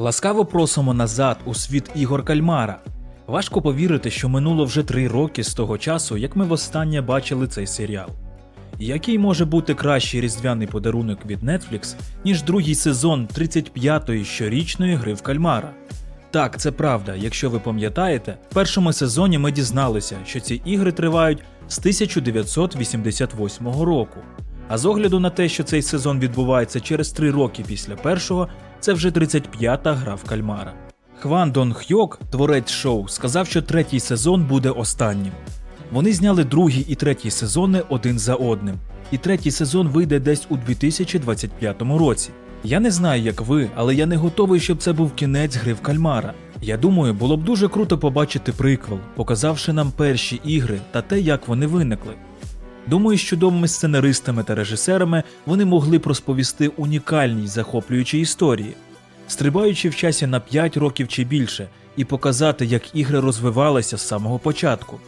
Ласкаво просимо назад у світ ігор Кальмара. Важко повірити, що минуло вже три роки з того часу, як ми востаннє бачили цей серіал. Який може бути кращий різдвяний подарунок від Netflix, ніж другий сезон 35-ї щорічної гри в Кальмара? Так, це правда. Якщо ви пам'ятаєте, в першому сезоні ми дізналися, що ці ігри тривають з 1988 року. А з огляду на те, що цей сезон відбувається через три роки після першого, це вже 35-та гра в кальмара. Хван Дон Хьок, творець шоу, сказав, що третій сезон буде останнім. Вони зняли другий і третій сезони один за одним, і третій сезон вийде десь у 2025 році. Я не знаю, як ви, але я не готовий, щоб це був кінець гри в кальмара. Я думаю, було б дуже круто побачити приквел, показавши нам перші ігри та те, як вони виникли. Думаю, з чудовими сценаристами та режисерами вони могли б розповісти унікальні захоплюючі історії, стрибаючи в часі на 5 років чи більше, і показати, як ігри розвивалися з самого початку.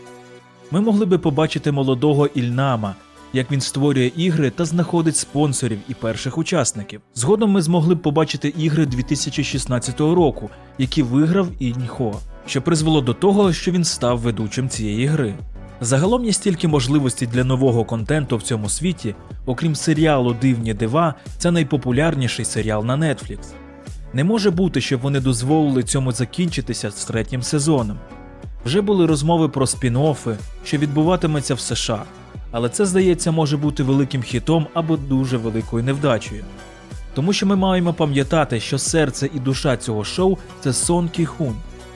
Ми могли би побачити молодого Ільнама, як він створює ігри та знаходить спонсорів і перших учасників. Згодом ми змогли б побачити ігри 2016 року, які виграв Іньхо, що призвело до того, що він став ведучим цієї гри. Загалом є стільки можливостей для нового контенту в цьому світі, окрім серіалу Дивні дива, це найпопулярніший серіал на Netflix. Не може бути, щоб вони дозволили цьому закінчитися з третім сезоном. Вже були розмови про спін-оффи, що відбуватиметься в США, але це, здається, може бути великим хітом або дуже великою невдачею. Тому що ми маємо пам'ятати, що серце і душа цього шоу це Сон Кі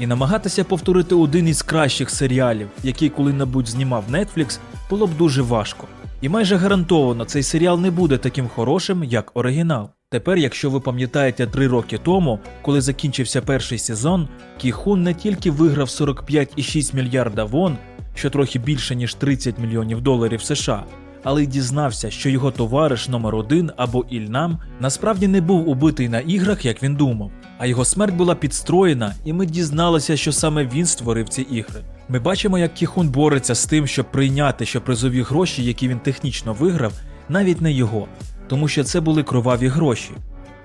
і намагатися повторити один із кращих серіалів, який коли-небудь знімав Netflix, було б дуже важко. І майже гарантовано цей серіал не буде таким хорошим, як оригінал. Тепер, якщо ви пам'ятаєте три роки тому, коли закінчився перший сезон, Кіхун не тільки виграв 45,6 мільярда вон, що трохи більше ніж 30 мільйонів доларів США, але й дізнався, що його товариш номер один або Ільнам насправді не був убитий на іграх, як він думав, а його смерть була підстроєна, і ми дізналися, що саме він створив ці ігри. Ми бачимо, як Кіхун бореться з тим, щоб прийняти, що призові гроші, які він технічно виграв, навіть не його, тому що це були кроваві гроші.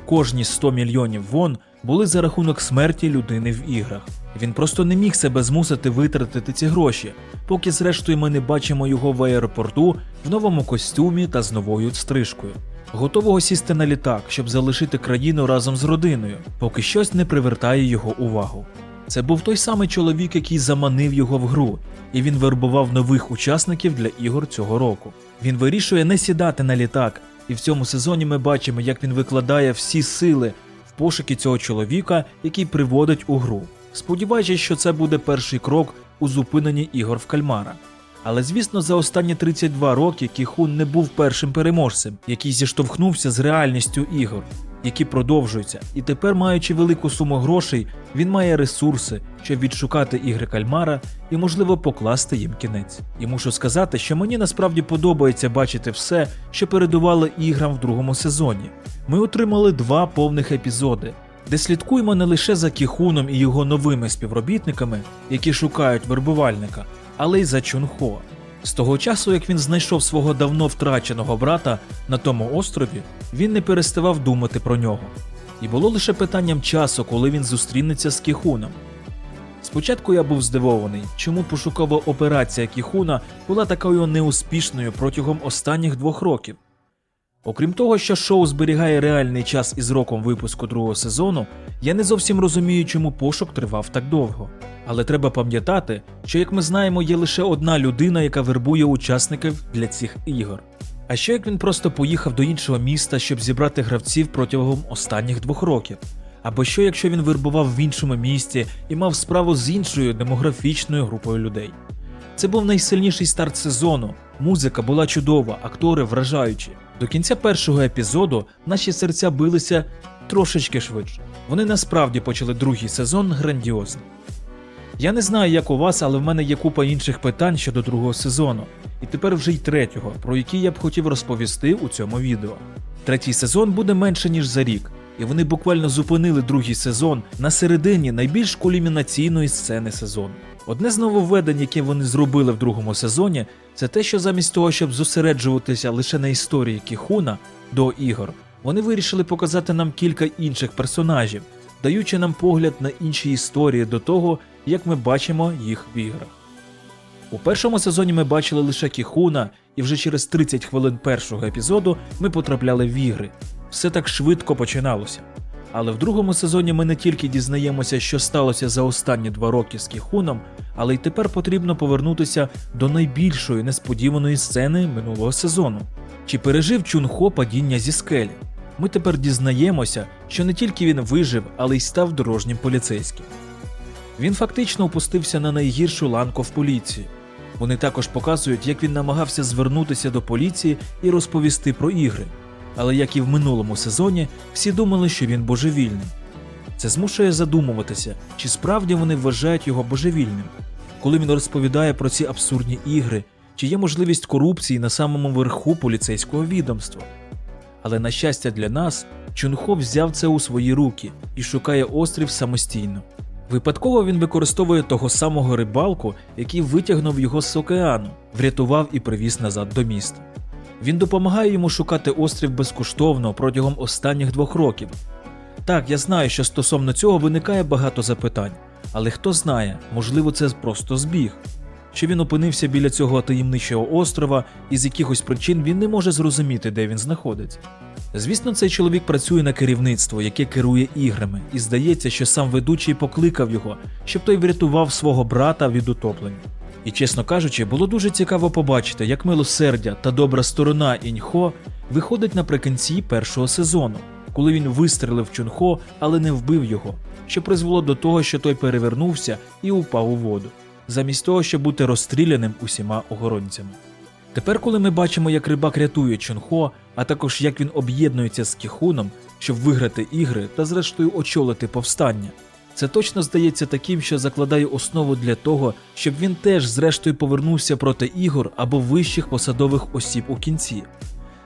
Кожні 100 мільйонів вон були за рахунок смерті людини в іграх. Він просто не міг себе змусити витратити ці гроші, поки зрештою ми не бачимо його в аеропорту в новому костюмі та з новою стрижкою. Готового сісти на літак, щоб залишити країну разом з родиною, поки щось не привертає його увагу. Це був той самий чоловік, який заманив його в гру, і він вербував нових учасників для ігор цього року. Він вирішує не сідати на літак, і в цьому сезоні ми бачимо, як він викладає всі сили в пошуки цього чоловіка, який приводить у гру, сподіваючись, що це буде перший крок у зупиненні ігор в кальмара. Але звісно, за останні 32 роки Кіхун не був першим переможцем, який зіштовхнувся з реальністю ігор, які продовжуються, і тепер, маючи велику суму грошей, він має ресурси, щоб відшукати ігри кальмара і, можливо, покласти їм кінець. І мушу сказати, що мені насправді подобається бачити все, що передувало іграм в другому сезоні. Ми отримали два повних епізоди, де слідкуємо не лише за Кіхуном і його новими співробітниками, які шукають вербувальника, але й за Чунхо. З того часу, як він знайшов свого давно втраченого брата на тому острові, він не переставав думати про нього. І було лише питанням часу, коли він зустрінеться з Кіхуном. Спочатку я був здивований, чому пошукова операція Кіхуна була такою неуспішною протягом останніх двох років. Окрім того, що шоу зберігає реальний час із роком випуску другого сезону, я не зовсім розумію, чому пошук тривав так довго. Але треба пам'ятати, що, як ми знаємо, є лише одна людина, яка вербує учасників для цих ігор. А що як він просто поїхав до іншого міста, щоб зібрати гравців протягом останніх двох років? Або що, якщо він вербував в іншому місті і мав справу з іншою демографічною групою людей? Це був найсильніший старт сезону. Музика була чудова, актори вражаючі. До кінця першого епізоду наші серця билися трошечки швидше. Вони насправді почали другий сезон грандіозно. Я не знаю, як у вас, але в мене є купа інших питань щодо другого сезону, і тепер вже й третього, про які я б хотів розповісти у цьому відео. Третій сезон буде менше ніж за рік, і вони буквально зупинили другий сезон на середині найбільш кульмінаційної сцени сезону. Одне з нововведень, яке вони зробили в другому сезоні, це те, що замість того, щоб зосереджуватися лише на історії Кіхуна до ігор, вони вирішили показати нам кілька інших персонажів, даючи нам погляд на інші історії до того, як ми бачимо їх в іграх. У першому сезоні ми бачили лише Кіхуна, і вже через 30 хвилин першого епізоду ми потрапляли в ігри. Все так швидко починалося. Але в другому сезоні ми не тільки дізнаємося, що сталося за останні два роки з Кіхуном, але й тепер потрібно повернутися до найбільшої несподіваної сцени минулого сезону. Чи пережив Чунхо падіння зі скелі? Ми тепер дізнаємося, що не тільки він вижив, але й став дорожнім поліцейським. Він фактично опустився на найгіршу ланку в поліції. Вони також показують, як він намагався звернутися до поліції і розповісти про ігри. Але як і в минулому сезоні, всі думали, що він божевільний. Це змушує задумуватися, чи справді вони вважають його божевільним, коли він розповідає про ці абсурдні ігри, чи є можливість корупції на самому верху поліцейського відомства. Але на щастя для нас, Чунхо взяв це у свої руки і шукає острів самостійно. Випадково він використовує того самого рибалку, який витягнув його з океану, врятував і привіз назад до міста. Він допомагає йому шукати острів безкоштовно протягом останніх двох років. Так, я знаю, що стосовно цього виникає багато запитань, але хто знає, можливо, це просто збіг. Що він опинився біля цього таємничого острова, і з якихось причин він не може зрозуміти, де він знаходиться. Звісно, цей чоловік працює на керівництво, яке керує іграми, і здається, що сам ведучий покликав його, щоб той врятував свого брата від утоплення. І чесно кажучи, було дуже цікаво побачити, як милосердя та добра сторона Іньхо виходить наприкінці першого сезону, коли він вистрелив Чунхо, але не вбив його, що призвело до того, що той перевернувся і упав у воду, замість того, щоб бути розстріляним усіма охоронцями. Тепер, коли ми бачимо, як рибак рятує Чунхо, а також як він об'єднується з Кіхуном, щоб виграти ігри та зрештою очолити повстання, це точно здається таким, що закладає основу для того, щоб він теж зрештою повернувся проти ігор або вищих посадових осіб у кінці.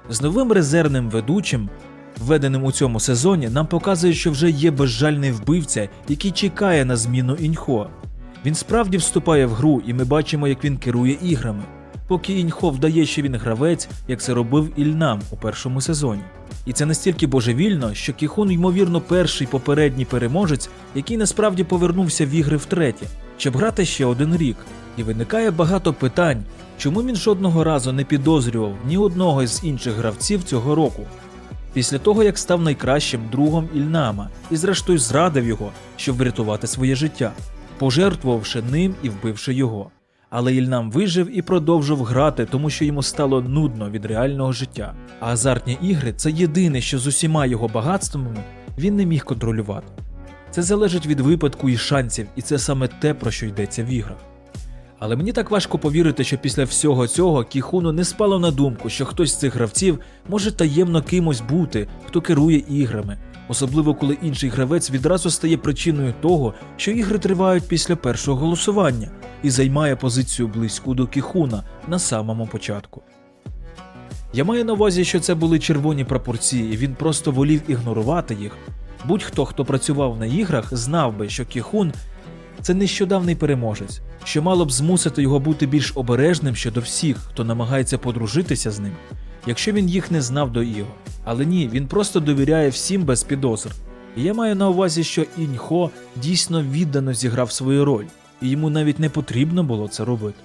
З новим резервним ведучим, введеним у цьому сезоні, нам показує, що вже є безжальний вбивця, який чекає на зміну іньхо. Він справді вступає в гру, і ми бачимо, як він керує іграми. Поки іньхо вдає, що він гравець, як це робив Ільнам у першому сезоні. І це настільки божевільно, що Кіхун, ймовірно, перший попередній переможець, який насправді повернувся в ігри втретє, щоб грати ще один рік. І виникає багато питань, чому він жодного разу не підозрював ні одного із інших гравців цього року. Після того, як став найкращим другом Ільнама і зрештою зрадив його, щоб врятувати своє життя, пожертвувавши ним і вбивши його. Але Ільнам вижив і продовжив грати, тому що йому стало нудно від реального життя. А азартні ігри це єдине, що з усіма його багатствами він не міг контролювати. Це залежить від випадку і шансів, і це саме те, про що йдеться в іграх. Але мені так важко повірити, що після всього цього Кіхуну не спало на думку, що хтось з цих гравців може таємно кимось бути, хто керує іграми, особливо коли інший гравець відразу стає причиною того, що ігри тривають після першого голосування і займає позицію близьку до Кіхуна на самому початку. Я маю на увазі, що це були червоні прапорці, і він просто волів ігнорувати їх. Будь-хто, хто працював на іграх, знав би, що Кіхун це нещодавний переможець, що мало б змусити його бути більш обережним щодо всіх, хто намагається подружитися з ним, якщо він їх не знав до ігор. Але ні, він просто довіряє всім без підозр. І я маю на увазі, що Іньхо дійсно віддано зіграв свою роль, і йому навіть не потрібно було це робити.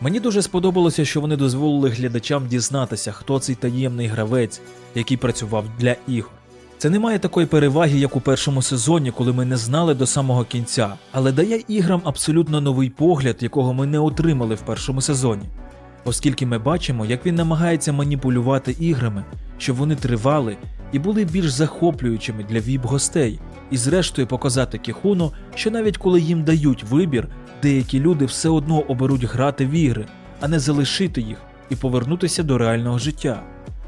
Мені дуже сподобалося, що вони дозволили глядачам дізнатися, хто цей таємний гравець, який працював для ігор. Це не має такої переваги, як у першому сезоні, коли ми не знали до самого кінця, але дає іграм абсолютно новий погляд, якого ми не отримали в першому сезоні. Оскільки ми бачимо, як він намагається маніпулювати іграми, щоб вони тривали і були більш захоплюючими для віп-гостей, і зрештою показати Кіхуну, що навіть коли їм дають вибір, деякі люди все одно оберуть грати в ігри, а не залишити їх і повернутися до реального життя,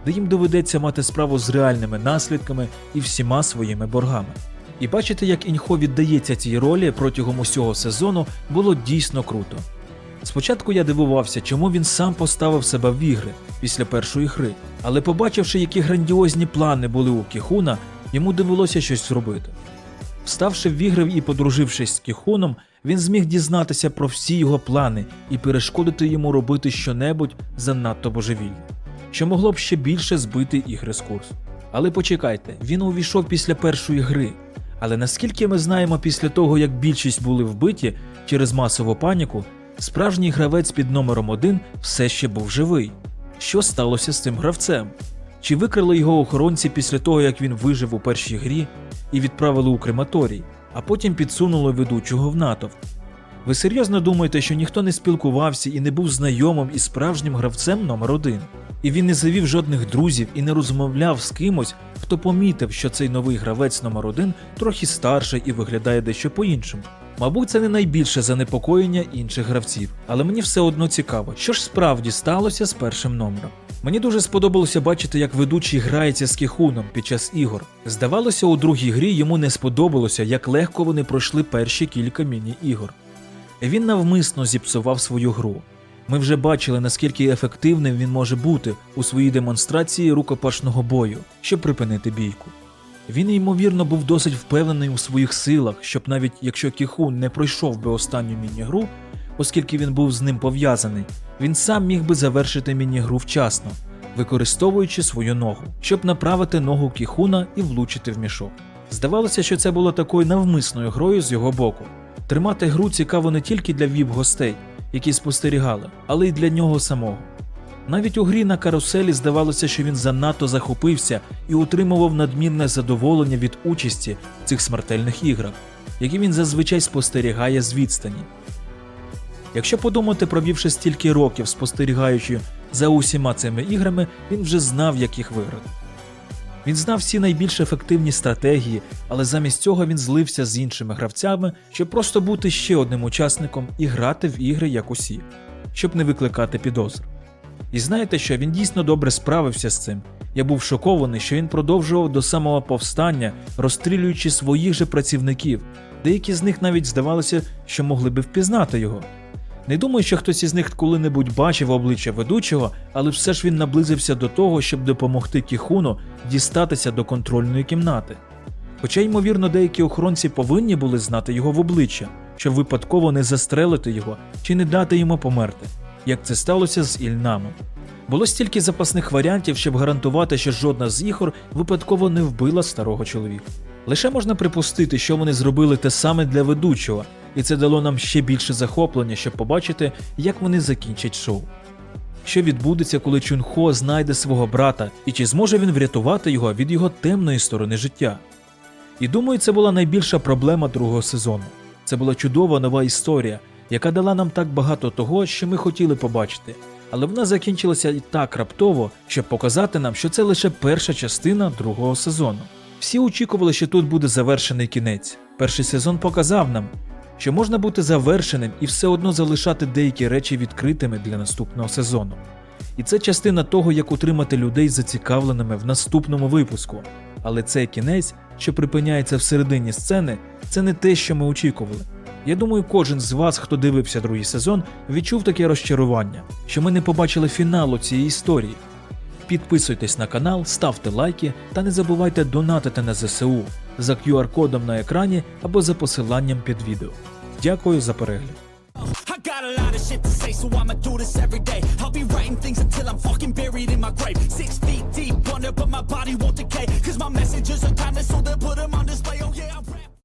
де їм доведеться мати справу з реальними наслідками і всіма своїми боргами. І бачити, як Іньхо віддається цій ролі протягом усього сезону, було дійсно круто. Спочатку я дивувався, чому він сам поставив себе в ігри після першої гри, але побачивши, які грандіозні плани були у Кіхуна, йому довелося щось зробити. Вставши в ігри і подружившись з Кіхуном, він зміг дізнатися про всі його плани і перешкодити йому робити щонебудь занадто божевільне, що могло б ще більше збити ігри з курсу. Але почекайте, він увійшов після першої гри, Але наскільки ми знаємо після того, як більшість були вбиті через масову паніку, справжній гравець під номером 1 все ще був живий. Що сталося з цим гравцем? Чи викрили його охоронці після того, як він вижив у першій грі і відправили у крематорій, а потім підсунули ведучого в натовп? Ви серйозно думаєте, що ніхто не спілкувався і не був знайомим із справжнім гравцем номер 1 І він не завів жодних друзів і не розмовляв з кимось, хто помітив, що цей новий гравець номер 1 трохи старший і виглядає дещо по-іншому. Мабуть, це не найбільше занепокоєння інших гравців, але мені все одно цікаво, що ж справді сталося з першим номером. Мені дуже сподобалося бачити, як ведучий грається з Кіхуном під час ігор. Здавалося, у другій грі йому не сподобалося, як легко вони пройшли перші кілька міні-ігор. Він навмисно зіпсував свою гру. Ми вже бачили, наскільки ефективним він може бути у своїй демонстрації рукопашного бою, щоб припинити бійку. Він, ймовірно, був досить впевнений у своїх силах, щоб навіть якщо Кіхун не пройшов би останню міні-гру, оскільки він був з ним пов'язаний, він сам міг би завершити міні-гру вчасно, використовуючи свою ногу, щоб направити ногу Кіхуна і влучити в мішок. Здавалося, що це було такою навмисною грою з його боку. Тримати гру цікаво не тільки для віп-гостей, які спостерігали, але й для нього самого. Навіть у грі на каруселі здавалося, що він занадто захопився і отримував надмірне задоволення від участі в цих смертельних іграх, які він зазвичай спостерігає з відстані. Якщо подумати, провівши стільки років спостерігаючи за усіма цими іграми, він вже знав, як їх виграти. Він знав всі найбільш ефективні стратегії, але замість цього він злився з іншими гравцями, щоб просто бути ще одним учасником і грати в ігри як усі, щоб не викликати підозр. І знаєте що, він дійсно добре справився з цим. Я був шокований, що він продовжував до самого повстання, розстрілюючи своїх же працівників. Деякі з них навіть здавалося, що могли би впізнати його. Не думаю, що хтось із них коли-небудь бачив обличчя ведучого, але все ж він наблизився до того, щоб допомогти Кіхуну дістатися до контрольної кімнати. Хоча, ймовірно, деякі охоронці повинні були знати його в обличчя, щоб випадково не застрелити його чи не дати йому померти, як це сталося з Ільнамом. Було стільки запасних варіантів, щоб гарантувати, що жодна з ігор випадково не вбила старого чоловіка. Лише можна припустити, що вони зробили те саме для ведучого, і це дало нам ще більше захоплення, щоб побачити, як вони закінчать шоу. Що відбудеться, коли Чунхо знайде свого брата, і чи зможе він врятувати його від його темної сторони життя? І думаю, це була найбільша проблема другого сезону. Це була чудова нова історія, яка дала нам так багато того, що ми хотіли побачити. Але вона закінчилася і так раптово, щоб показати нам, що це лише перша частина другого сезону. Всі очікували, що тут буде завершений кінець. Перший сезон показав нам, що можна бути завершеним і все одно залишати деякі речі відкритими для наступного сезону. І це частина того, як утримати людей зацікавленими в наступному випуску. Але цей кінець, що припиняється всередині сцени, це не те, що ми очікували. Я думаю, кожен з вас, хто дивився другий сезон, відчув таке розчарування, що ми не побачили фіналу цієї історії. Підписуйтесь на канал, ставте лайки та не забувайте донатити на ЗСУ за QR-кодом на екрані або за посиланням під відео. Дякую за перегляд. Shit to say, so I'ma do this every day. I'll be writing things until I'm fucking buried in my grave. Six feet deep under, but my body won't decay. Cause my messages are timeless, so they'll put them on.